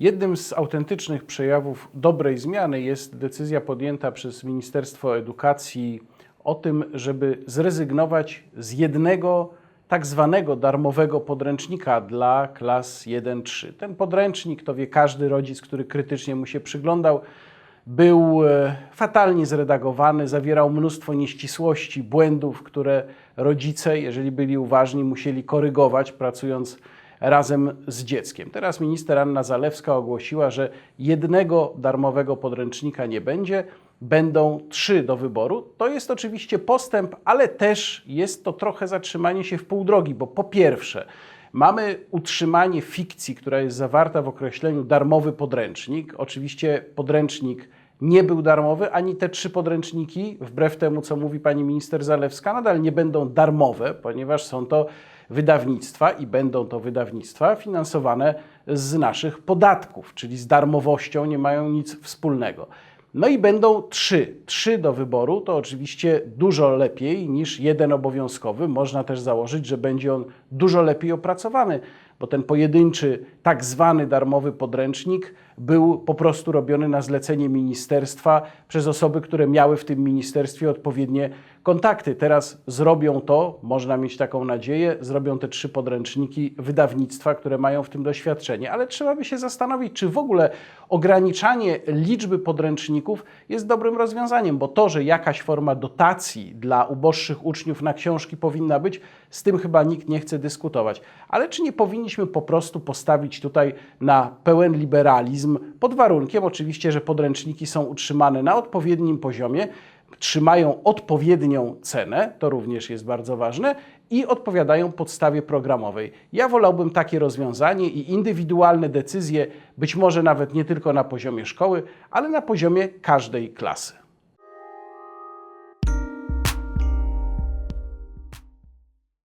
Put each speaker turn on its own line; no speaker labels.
Jednym z autentycznych przejawów dobrej zmiany jest decyzja podjęta przez Ministerstwo Edukacji o tym, żeby zrezygnować z jednego tak zwanego darmowego podręcznika dla klas 1-3. Ten podręcznik, to wie każdy rodzic, który krytycznie mu się przyglądał, był e, fatalnie zredagowany, zawierał mnóstwo nieścisłości, błędów, które rodzice, jeżeli byli uważni, musieli korygować, pracując razem z dzieckiem. Teraz minister Anna Zalewska ogłosiła, że jednego darmowego podręcznika nie będzie, będą trzy do wyboru. To jest oczywiście postęp, ale też jest to trochę zatrzymanie się w pół drogi, bo po pierwsze, Mamy utrzymanie fikcji, która jest zawarta w określeniu darmowy podręcznik. Oczywiście podręcznik nie był darmowy, ani te trzy podręczniki, wbrew temu, co mówi pani minister Zalewska, nadal nie będą darmowe, ponieważ są to wydawnictwa i będą to wydawnictwa finansowane z naszych podatków, czyli z darmowością nie mają nic wspólnego. No i będą trzy. Trzy do wyboru to oczywiście dużo lepiej niż jeden obowiązkowy. Można też założyć, że będzie on dużo lepiej opracowany, bo ten pojedynczy, tak zwany darmowy podręcznik był po prostu robiony na zlecenie ministerstwa przez osoby, które miały w tym ministerstwie odpowiednie kontakty. Teraz zrobią to, można mieć taką nadzieję, zrobią te trzy podręczniki wydawnictwa, które mają w tym doświadczenie. Ale trzeba by się zastanowić, czy w ogóle ograniczanie liczby podręczników jest dobrym rozwiązaniem, bo to, że jakaś forma dotacji dla uboższych uczniów na książki powinna być, z tym chyba nikt nie chce dyskutować. Ale czy nie powinniśmy po prostu postawić tutaj na pełen liberalizm, pod warunkiem oczywiście, że podręczniki są utrzymane na odpowiednim poziomie, trzymają odpowiednią cenę, to również jest bardzo ważne, i odpowiadają podstawie programowej. Ja wolałbym takie rozwiązanie i indywidualne decyzje, być może nawet nie tylko na poziomie szkoły, ale na poziomie każdej klasy.